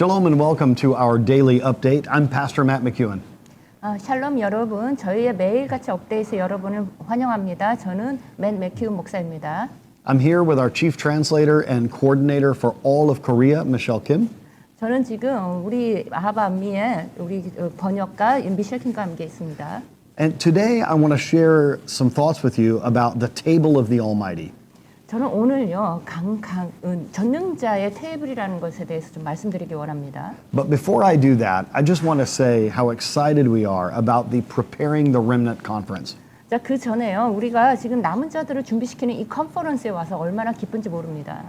Shalom and welcome to our daily update. I'm Pastor Matt McEwen. 아, 샬롬 여러분, 저희의 매일같이 업데이트 여러분을 환영합니다. 저는 맨 맥키운 목사입니다. I'm here with our chief translator and coordinator for all of Korea, Michelle Kim. 저는 지금 우리 아하바미의 우리 어, 번역가 미셸 킴과 함께 있습니다. And today I want to share some thoughts with you about the table of the Almighty. 저는 오늘요 강강 은, 전능자의 테이블이라는 것에 대해서 좀 말씀드리기 원합니다. But before I do that, I just want to say how excited we are about the Preparing the Remnant conference. 자, 그 전에요 우리가 지금 남은 자들을 준비시키는 이 컨퍼런스에 와서 얼마나 기쁜지 모릅니다.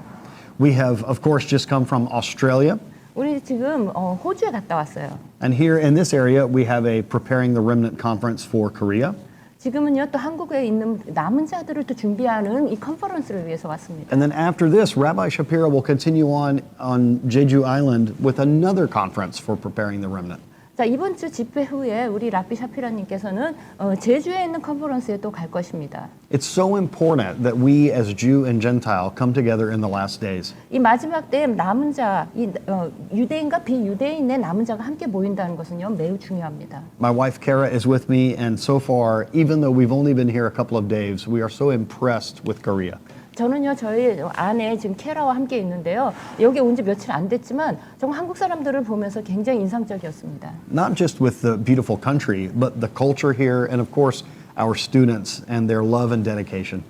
We have, of course, just come from Australia. 우리 지금 어, 호주에 갔다 왔어요. And here in this area, we have a Preparing the Remnant conference for Korea. 지금은요 또 한국에 있는 남은 자들을 또 준비하는 이 컨퍼런스를 위해서 왔습니다. And then after this, Rabbi Shapira will continue on on Jeju Island with another conference for preparing the remnant. 자 이번 주 집회 후에 우리 라비 샤피라님께서는 어, 제주에 있는 컨퍼런스에 또 갈 것입니다. It's so important that we as Jew and Gentile come together in the last days. 이 마지막 때에 남은 자, 이 어, 유대인과 비유대인의 남은 자가 함께 모인다는 것은요 매우 중요합니다. My wife Kara is with me, and so far, even though we've only been here a couple of days, we are so impressed with Korea. 저는요 저희 아내 지금 케라와 함께 있는데요 여기 온 지 며칠 안 됐지만 정말 한국 사람들을 보면서 굉장히 인상적이었습니다. Not just with the beautiful country, but the culture here, and of course, our students and their love and dedication.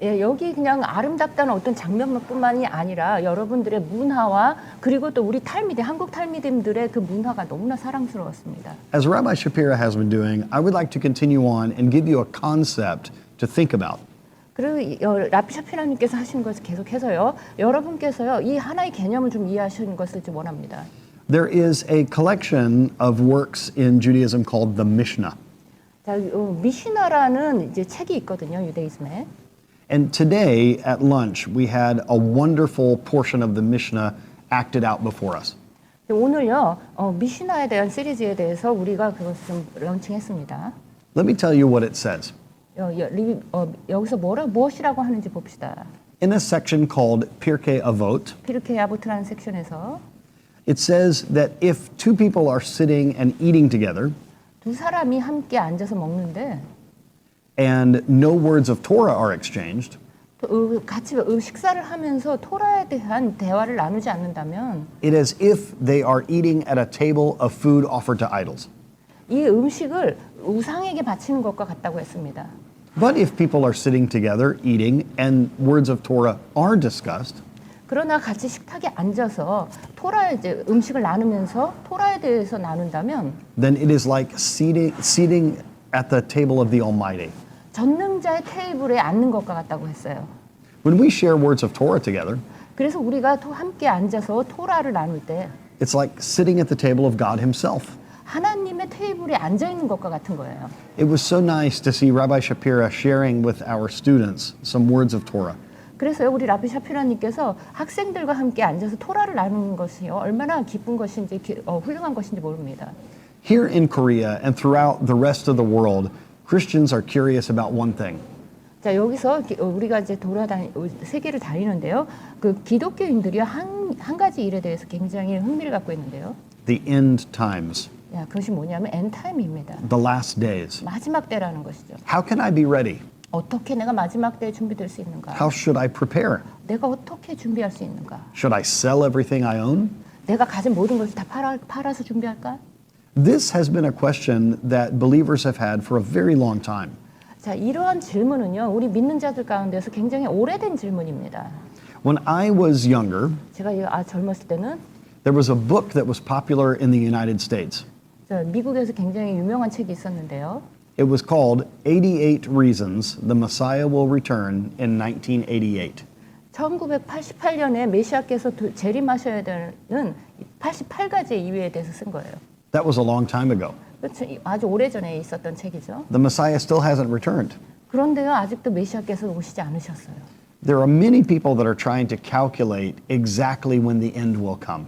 예, 여기 그냥 아름답다는 어떤 장면뿐만이 아니라 여러분들의 문화와 그리고 또 우리 탈미대 한국 탈미대들의 그 문화가 너무나 사랑스러웠습니다. As Rabbi Shapira has been doing, I would like to continue on and give you a concept to think about. 그리고 이- 어, 라피샤피라님께서 하신 것을 계속해서요 여러분께서요 이 하나의 개념을 좀 이해하시는 것을 좀 원합니다. There is a collection of works in Judaism called the Mishnah. 자, 어, 미시나라는 이제 책이 있거든요 유대이즘에. And today at lunch, we had a wonderful portion of the Mishnah acted out before us. 오늘요 어, 미시나에 대한 시리즈에 대해서 우리가 그것을 좀 런칭했습니다. Let me tell you what it says. 어, 여기서 뭐라 무엇이라고 하는지 봅시다. In a section called Pirkei Avot, 피르케 야부트라는 섹션에서 it says that if two people are sitting and eating together 두 사람이 함께 앉아서 먹는데 and no words of Torah are exchanged, 또 어, 같이 어, 식사를 하면서 토라에 대한 대화를 나누지 않는다면 it is if they are eating at a table of food offered to idols. 이 음식을 우상에게 바치는 것과 같다고 했습니다. But if people are sitting together eating and words of Torah are discussed, 그러나 같이 식탁에 앉아서 토라 이제 음식을 나누면서 토라에 대해서 나눈다면 then it is like seating, seating at the table of the Almighty. 전능자의 테이블에 앉는 것과 같다고 했어요. When we share words of Torah together, 그래서 우리가 또 함께 앉아서 토라를 나눌 때 it's like sitting at the table of God Himself. 하나님의 테이블에 앉아 있는 것과 같은 거예요. It was so nice to see Rabbi Shapira sharing with our students some words of Torah. 그래서요 우리 라비 샤피라님께서 학생들과 함께 앉아서 토라를 나누는 것이요 얼마나 기쁜 것인지 기- 어, 훌륭한 것인지 모릅니다. Here in Korea and throughout the rest of the world, Christians are curious about one thing. 자 여기서 기- 어, 우리가 이제 돌아다니 어, 세계를 다니는데요. 그 기독교인들이 한, 한 가지 일에 대해서 굉장히 흥미를 갖고 있는데요. The end times, 야, 그것이 뭐냐면 엔타임입니다. the last days. 마지막 때라는 것이죠. How can I be ready? 어떻게 내가 마지막 때에 준비될 수 있는가? How should I prepare? 내가 어떻게 준비할 수 있는가? Should I sell everything I own? 내가 가진 모든 것을 다 팔아, 팔아서 준비할까? This has been a question that believers have had for a very long time. 자, 이러한 질문은요, 우리 믿는 자들 가운데서 굉장히 오래된 질문입니다. When I was younger, 제가 이- 아, 젊었을 때는 there was a book that was popular in the United States. 저 미국에서 굉장히 유명한 책이 있었는데요. It was called 88 Reasons the Messiah Will Return in 1988. 1988년에 메시아께서 도- 재림하셔야 되는 88가지의 이유에 대해서 쓴 거예요. That was a long time ago. 그렇죠. 이- 아주 오래전에 있었던 책이죠. The Messiah still hasn't returned. 그런데요, 아직도 메시아께서 오시지 않으셨어요. There are many people that are trying to calculate exactly when the end will come.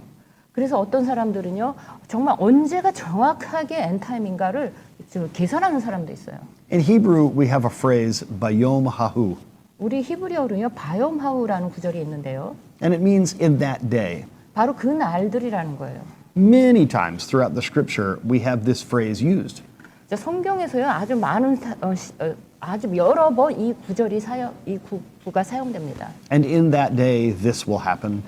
그래서 어떤 사람들은요, 정말 언제가 정확하게 엔타임인가를 저 계산하는 사람도 있어요. In Hebrew, we have a phrase, bayom hahu, 우리 히브리어로요, 바이옴하우라는 구절이 있는데요. and it means in that day. 바로 그 날들이라는 거예요. Many times throughout the scripture, we have this phrase used. 자, 성경에서요 아주 많은 사- 어, 시- 어, 아주 여러 번 이 구절이 사용 이 구, 구가 사용됩니다. And in that day, this will happen.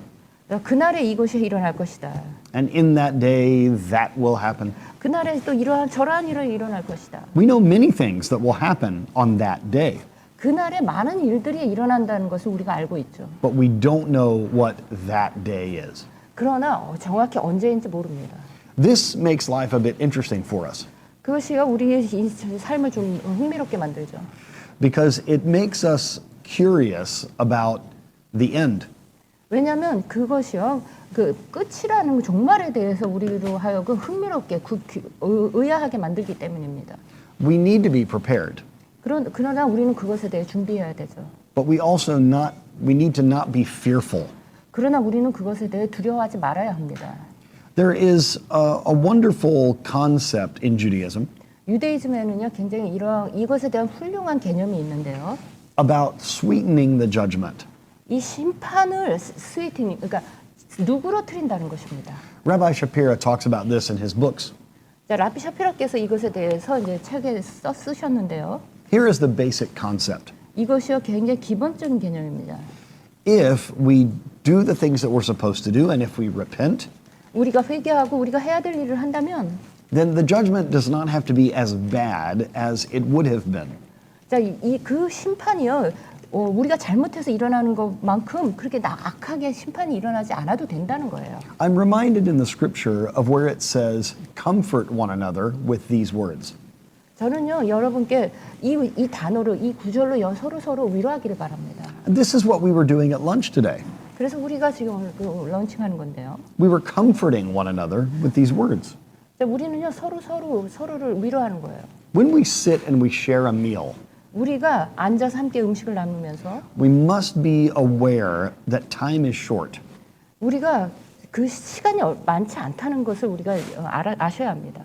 그날에 이것이 일어날 것이다. And in that day, that will happen. 그날에 또 이러한 저러한 일이 일어날 것이다. We know many things that will happen on that day, 그날에 많은 일들이 일어난다는 것을 우리가 알고 있죠. but we don't know what that day is. 그러나 어, 정확히 언제인지 모릅니다. This makes life a bit interesting for us 그것이요 우리의 이 삶을 좀 흥미롭게 만들죠. because it makes us curious about the end. 왜냐하면 그것이요 그 끝이라는 종말에 대해서 우리로 하여금 흥미롭게 구, 의아하게 만들기 때문입니다. We need to be prepared, 그런 그러나 우리는 그것에 대해 준비해야 되죠. but we also not we need to not be fearful. 그러나 우리는 그것에 대해 두려워하지 말아야 합니다. There is a, a wonderful concept in Judaism 유대이즘에는요 굉장히 이런 이것에 대한 훌륭한 개념이 있는데요. about sweetening the judgment. 이 심판을 스- 스위팅 그러니까 누그러뜨린다는 것입니다. Rabbi Shapira talks about this in his books. 자, 라피 샤피라께서 이것에 대해서 이제 책에 써 쓰셨는데요. Here is the basic concept. 이것이요 굉장히 기본적인 개념입니다. If we do the things that we're supposed to do and if we repent, 우리가 회개하고 우리가 해야 될 일을 한다면 then the judgment does not have to be as bad as it would have been. 자, 이 그 심판이요. 어, 우리가 잘못해서 일어나는 것만큼 그렇게 나- 악하게 심판이 일어나지 않아도 된다는 거예요. I'm reminded in the scripture of where it says, comfort one another with these words. 저는요 여러분께 이, 이 단어로 이 구절로 여- 서로 서로 위로하기를 바랍니다. And this is what we were doing at lunch today. 그래서 우리가 지금 오늘 그 런칭하는 건데요. We were comforting one another with these words. 자, 우리는요 서로 서로 서로를 위로하는 거예요. When we sit and we share a meal, 우리가 앉아서 함께 음식을 나누면서 we must be aware that time is short. 우리가 그 시간이 얼- 많지 않다는 것을 우리가 어, 알아, 아셔야 합니다.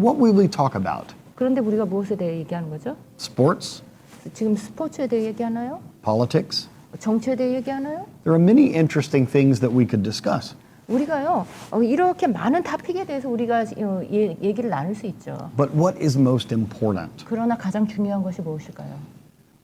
What will we talk about? 그런데 우리가 무엇에 대해 얘기하는 거죠? Sports? 지금 스포츠에 대해 얘기하나요? Politics? 정치에 대해 얘기하나요? There are many interesting things that we could discuss. 우리가요 어, 이렇게 많은 타픽에 대해서 우리가 어, 예- 얘기를 나눌 수 있죠. But what is most important? 그러나 가장 중요한 것이 무엇일까요?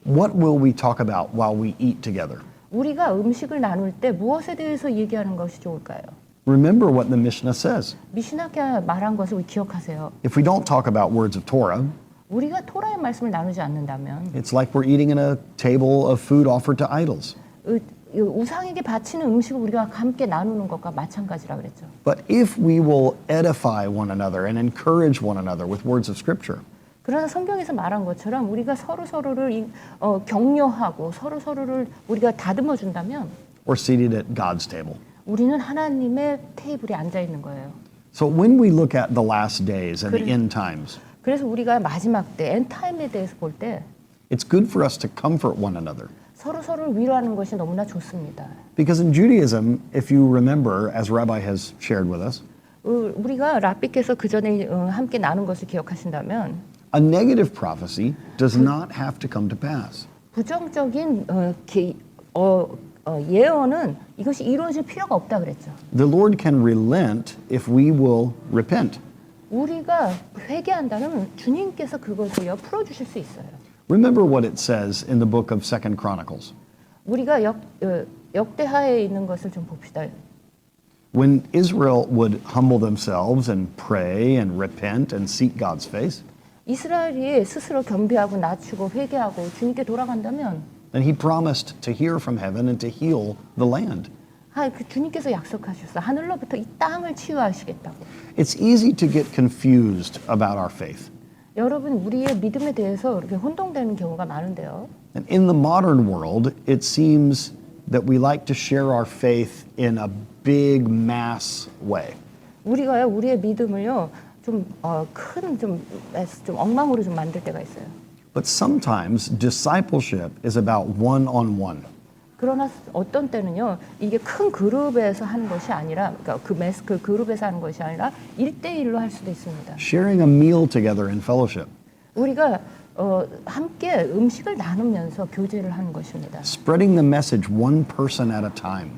What will we talk about while we eat together? 우리가 음식을 나눌 때 무엇에 대해서 얘기하는 것이 좋을까요? Remember what the Mishnah says. 미시나가 말한 것을 기억하세요. If we don't talk about words of Torah, 우리가 토라의 말씀을 나누지 않는다면 it's like we're eating in a table of food offered to idols. 우상에게 바치는 음식을 우리가 함께 나누는 것과 마찬가지라 그랬죠. But if we will edify one another and encourage one another with words of Scripture, 그러나 성경에서 말한 것처럼 우리가 서로 서로를 이- 어, 격려하고 서로 서로를 우리가 다듬어 준다면 we're seated at God's table. 우리는 하나님의 테이블에 앉아 있는 거예요. So when we look at the last days and the end times, 그래서 우리가 마지막 때 엔타임에 대해서 볼 때 it's good for us to comfort one another. 서로 서로를 위로하는 것이 너무나 좋습니다. Because in Judaism, if you remember, as Rabbi has shared with us, 어, 우리가 라삐께서 그 전에 어, 함께 나눈 것을 기억하신다면 a negative prophecy does not have to come to pass. 부정적인 어, 기- 어, 어, 예언은 이것이 이루어질 필요가 없다 그랬죠. The Lord can relent if we will repent. 우리가 회개한다면 주님께서 그것을요 풀어주실 수 있어요. Remember what it says in the book of Second Chronicles. 우리가 역, 어, 역대하에 있는 것을 좀 봅시다. When Israel would humble themselves and pray and repent and seek God's face, 이스라엘이 스스로 겸비하고 낮추고 회개하고 주님께 돌아간다면 then he promised to hear from heaven and to heal the land. 아, 그 주님께서 약속하셨어. 하늘로부터 이 땅을 치유하시겠다고. It's easy to get confused about our faith. 여러분 우리의 믿음에 대해서 이렇게 혼동되는 경우가 많은데요. And in the modern world, it seems that we like to share our faith in a big mass way. 우리가요 우리의 믿음을요 좀큰좀 좀 엉망으로 좀 만들 때가 있어요. But sometimes discipleship is about one on one. 그러나 어떤 때는요 이게 큰 그룹에서 하는 것이 아니라 그러니까 그 메스 그 그룹에서 하는 것이 아니라 일대일로할 수도 있습니다. Sharing a meal together in fellowship, 우리가 어, 함께 음식을 나누면서 교제를 하는 것입니다. spreading the message one person at a time.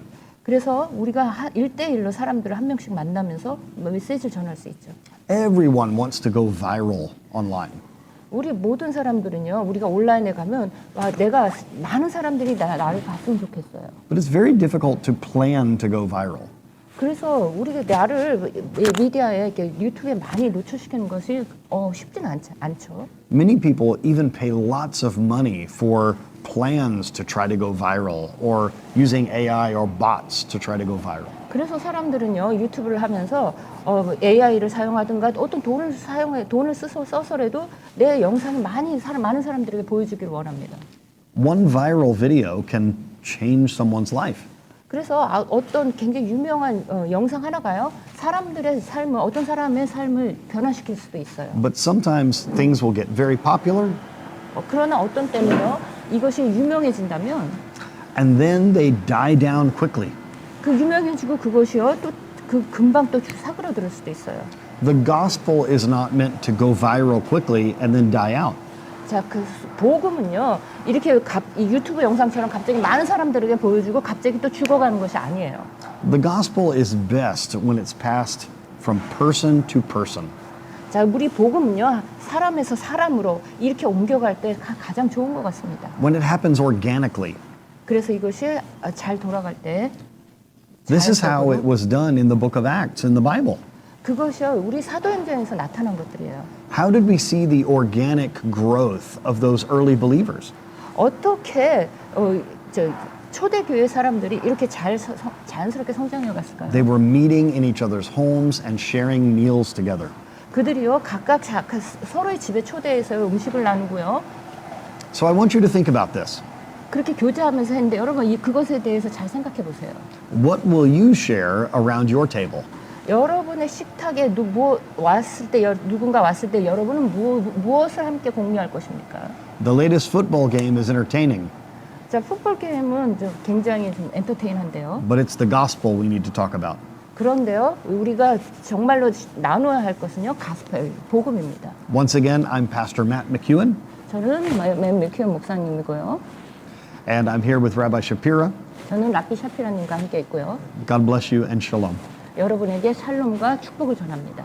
그래서 우리가 한 1대1로 사람들을 한 명씩 만나면서 메시지를 전할 수 있죠. Everyone wants to go viral online. 우리 모든 사람들은요, 우리가 온라인에 가면 와, 내가 많은 사람들이 나, 나를 봤으면 좋겠어요. But it's very difficult to plan to go viral. 그래서 우리가 나를 미디어에 이렇게 유튜브에 많이 노출시키는 것이 어, 쉽지는 않, 않죠. Many people even pay lots of money for plans to try to go viral or using AI or bots to try to go viral. 그래서 사람들은요 유튜브를 하면서 어, AI를 사용하든가 어떤 돈을 사용해 돈을 쓰서 써서라도 내 영상을 많이 사람 많은 사람들에게 보여주기를 원합니다. One viral video can change someone's life. 그래서 아, 어떤 굉장히 유명한 어, 영상 하나가요 사람들의 삶을 어떤 사람의 삶을 변화시킬 수도 있어요. But sometimes things will get very popular 어, 그러나 어떤 때는요 이것이 유명해진다면 and then they die down quickly. 그 유명해지고 그것이요 또 그 금방 또 사그라들 수도 있어요. The gospel is not meant to go viral quickly and then die out. 자, 그 복음은요 이렇게 갑, 이 유튜브 영상처럼 갑자기 많은 사람들에게 보여주고 갑자기 또 죽어가는 것이 아니에요. The gospel is best when it's passed from person to person. 자, 우리 복음은요 사람에서 사람으로 이렇게 옮겨갈 때 가- 가장 좋은 것 같습니다. When it happens organically. 그래서 이것이 아, 잘 돌아갈 때 This is how it was done in the book of Acts in the Bible. 그것이요 우리 사도행전에서 나타난 것들이에요. How did we see the organic growth of those early believers? 어떻게 어, 저 초대 교회 사람들이 이렇게 잘 자연스럽게 성장해 갔을까요? They were meeting in each other's homes and sharing meals together. 그들이요 각각 자, 그 서로의 집에 초대해서 음식을 나누고요. So I want you to think about this. 그렇게 교제하면서 했는데 여러분 이 그것에 대해서 잘 생각해 보세요. What will you share around your table? 여러분의 식탁에 누, 뭐 왔을 때 여- 누군가 왔을 때 여러분은 무, 무엇을 함께 공유할 것입니까? The latest football game is entertaining, 자 풋볼 게임은 좀 굉장히 좀 엔터테인한데요. but it's the gospel we need to talk about. 그런데요 우리가 정말로 나눠야 할 것은요 가스펠 복음입니다. Once again, I'm Pastor Matt McEwen, 저는 맨 밀키온 목사님이고요. and I'm here with Rabbi Shapira. 저는 라피 샤피라님과 함께 있고요. God bless you and shalom. 여러분에게 샬롬과 축복을 전합니다.